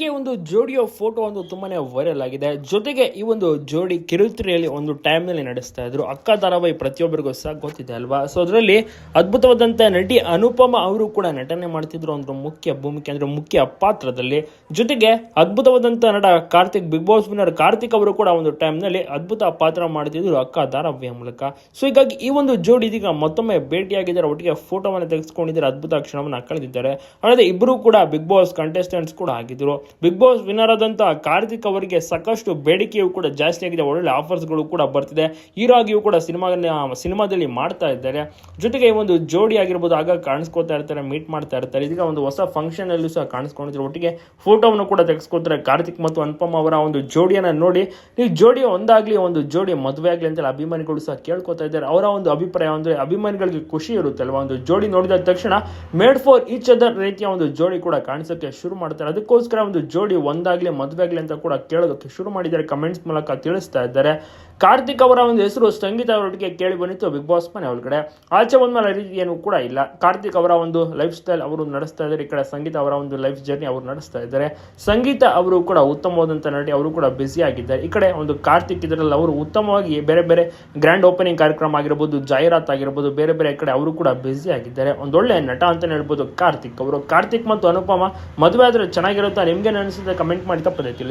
ಸದ್ಯಕ್ಕೆ ಒಂದು ಜೋಡಿಯ ಫೋಟೋ ಒಂದು ತುಂಬಾನೇ ವೈರಲ್ ಆಗಿದೆ. ಜೊತೆಗೆ ಈ ಒಂದು ಜೋಡಿ ಕಿರುತೆರೆಯಲ್ಲಿ ಒಂದು ಟೈಮ್ನಲ್ಲಿ ನಡೆಸ್ತಾ ಇದ್ರು. ಅಕ್ಕ ಧಾರಾವಾಹಿ ಪ್ರತಿಯೊಬ್ಬರಿಗೂ ಸಹ ಗೊತ್ತಿದೆ ಅಲ್ವಾ? ಸೊ ಅದರಲ್ಲಿ ಅದ್ಭುತವಾದಂತ ನಟಿ ಅನುಪಮ ಅವರು ಕೂಡ ನಟನೆ ಮಾಡ್ತಿದ್ರು ಒಂದು ಮುಖ್ಯ ಭೂಮಿಕೆ ಅಂದ್ರೆ ಮುಖ್ಯ ಪಾತ್ರದಲ್ಲಿ. ಜೊತೆಗೆ ಅದ್ಭುತವಾದಂತ ನಟ Karthik, Bigg Boss winner Karthik ಅವರು ಕೂಡ ಒಂದು ಟೈಮ್ನಲ್ಲಿ ಅದ್ಭುತ ಪಾತ್ರ ಮಾಡ್ತಿದ್ರು ಅಕ್ಕ ಧಾರಾವಾಹಿಯ ಮೂಲಕ. ಸೊ ಹೀಗಾಗಿ ಈ ಒಂದು ಜೋಡಿ ಇದೀಗ ಮತ್ತೊಮ್ಮೆ ಭೇಟಿಯಾಗಿದ್ದಾರೆ. ಒಟ್ಟಿಗೆ ಫೋಟೋವನ್ನು ತೆಗೆದುಕೊಂಡಿದ್ದಾರೆ ಅದ್ಭುತ ಕ್ಷಣವನ್ನು ಕಳೆದಿದ್ದಾರೆ. ಅಲ್ಲದೆ ಇಬ್ಬರು ಕೂಡ ಬಿಗ್ ಬಾಸ್ ಕಂಟೆಸ್ಟೆಂಟ್ಸ್ ಕೂಡ ಆಗಿದ್ರು. ಬಿಗ್ ಬಾಸ್ ವಿನ್ನರ್ ಆದಂತಹ ಕಾರ್ತಿಕ್ ಅವರಿಗೆ ಸಾಕಷ್ಟು ಬೇಡಿಕೆಯು ಕೂಡ ಜಾಸ್ತಿ ಆಗಿದೆ. ಒಳ್ಳೊಳ್ಳೆ ಆಫರ್ಸ್ಗಳು ಕೂಡ ಬರ್ತಿದೆ. ಹೀರೋ ಆಗಿಯೂ ಕೂಡ ಸಿನಿಮಾ ಸಿನಿಮಾದಲ್ಲಿ ಮಾಡ್ತಾ ಇದ್ದಾರೆ. ಜೊತೆಗೆ ಒಂದು ಜೋಡಿ ಆಗಿರ್ಬೋದು, ಆಗ ಕಾಣಿಸ್ಕೊತಾ ಇರ್ತಾರೆ ಮೀಟ್ ಮಾಡ್ತಾ ಇರ್ತಾರೆ. ಇದೀಗ ಒಂದು ಹೊಸ ಫಂಕ್ಷನ್ ಅಲ್ಲೂ ಸಹ ಕಾಣಿಸ್ಕೊಂಡಿದ್ರು. ಒಟ್ಟಿಗೆ ಫೋಟೋವನ್ನು ಕೂಡ ತೆಗೆಸ್ಕೊತಾರೆ ಕಾರ್ತಿಕ್ ಮತ್ತು ಅನುಪಮ ಅವರ ಒಂದು ಜೋಡಿಯನ್ನ ನೋಡಿ. ನೀವು ಜೋಡಿ ಒಂದಾಗ್ಲಿ, ಒಂದು ಜೋಡಿ ಮದುವೆ ಆಗ್ಲಿ ಅಂತ ಅಭಿಮಾನಿಗಳು ಸಹ ಕೇಳ್ಕೊತಾ ಇದ್ದಾರೆ. ಅವರ ಒಂದು ಅಭಿಪ್ರಾಯ ಅಂದ್ರೆ ಅಭಿಮಾನಿಗಳಿಗೆ ಖುಷಿ ಇರುತ್ತೆ ಅಲ್ವಾ ಒಂದು ಜೋಡಿ ನೋಡಿದ ತಕ್ಷಣ ಮೇಡ್ ಫಾರ್ ಈಚ್ ಅದರ್ ರೀತಿಯ ಒಂದು ಜೋಡಿ ಕೂಡ ಕಾಣಿಸೋಕೆ ಶುರು ಮಾಡ್ತಾರೆ. ಅದಕ್ಕೋಸ್ಕರ ಒಂದು ಜೋಡಿ ಒಂದಾಗ್ಲಿ ಮದುವೆ ಆಗ್ಲಿ ಅಂತ ಕೂಡ ಕೇಳೋದಕ್ಕೆ ಶುರು ಮಾಡಿದ್ದಾರೆ. ಕಮೆಂಟ್ಸ್ ಮೂಲಕ ತಿಳಿಸ್ತಾ ಇದ್ದಾರೆ. ಕಾರ್ತಿಕ್ ಅವರ ಒಂದು ಹೆಸರು ಸಂಗೀತ ಅವರೊಟ್ಟಿಗೆ ಕೇಳಿ ಬಂದಿತ್ತು. ಬಿಗ್ ಬಾಸ್ ಮನೆ ಒಳಗಡೆ. ಆಚೆ ಬಂದ್ಮೇಲೆ ಮೇಲೆ ರೀತಿ ಏನು ಕೂಡ ಇಲ್ಲ. ಕಾರ್ತಿಕ್ ಅವರ ಒಂದು ಲೈಫ್ ಸ್ಟೈಲ್ ಅವರು ನಡೆಸ್ತಾ ಇದ್ದಾರೆ. ಈ ಕಡೆ ಸಂಗೀತ ಅವರ ಒಂದು ಲೈಫ್ ಜರ್ನಿ ಅವರು ನಡೆಸ್ತಾ ಇದ್ದಾರೆ. ಸಂಗೀತ ಅವರು ಕೂಡ ಉತ್ತಮವಾದಂಥ ನಟಿ ಅವರು ಕೂಡ ಬ್ಯುಸಿ ಆಗಿದ್ದಾರೆ. ಈ ಕಡೆ ಒಂದು ಕಾರ್ತಿಕ್ ಇದರಲ್ಲಿ, ಅವರು ಉತ್ತಮವಾಗಿ ಬೇರೆ ಬೇರೆ ಗ್ರ್ಯಾಂಡ್ ಓಪನಿಂಗ್ ಕಾರ್ಯಕ್ರಮ ಆಗಿರ್ಬೋದು, ಜಾಹೀರಾತ್ ಆಗಿರ್ಬೋದು, ಬೇರೆ ಬೇರೆ ಕಡೆ ಅವರು ಕೂಡ ಬ್ಯುಸಿ ಆಗಿದ್ದಾರೆ. ಒಂದೊಳ್ಳೆ ನಟ ಅಂತಲೇ ಹೇಳ್ಬೋದು ಕಾರ್ತಿಕ್ ಅವರು. ಕಾರ್ತಿಕ್ ಮತ್ತು ಅನುಪಮ ಮದುವೆ ಆದರೆ ಚೆನ್ನಾಗಿರುತ್ತಾ? ನಿಮ್ಗೆ ಅನಿಸುತ್ತೆ ಕಮೆಂಟ್ ಮಾಡಿ ತಪ್ಪದೆ ತಿಳಿಸಿ.